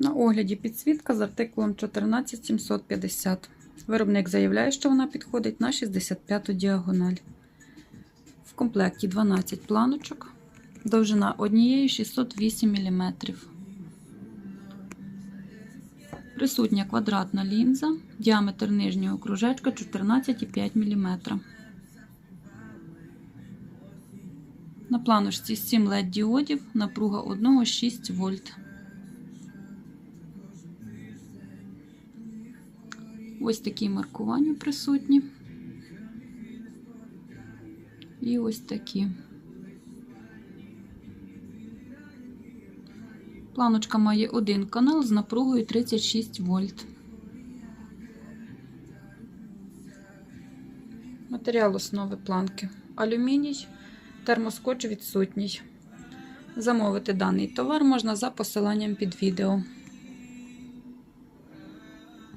На огляді підсвітка з артикулом 14750. Виробник заявляє, що вона підходить на 65 діагональ. В комплекті 12 планочок, довжина однієї 608 мм. Присутня квадратна лінза, діаметр нижнього кружечка 14,5 мм. На планочці 7 LED діодів, напруга 1,6 вольт. Ось такі маркування присутні. І ось такі. Планочка має один канал з напругою 36 вольт. Матеріал основи планки. Алюміній, термоскоч відсутній. Замовити даний товар можна за посиланням під відео.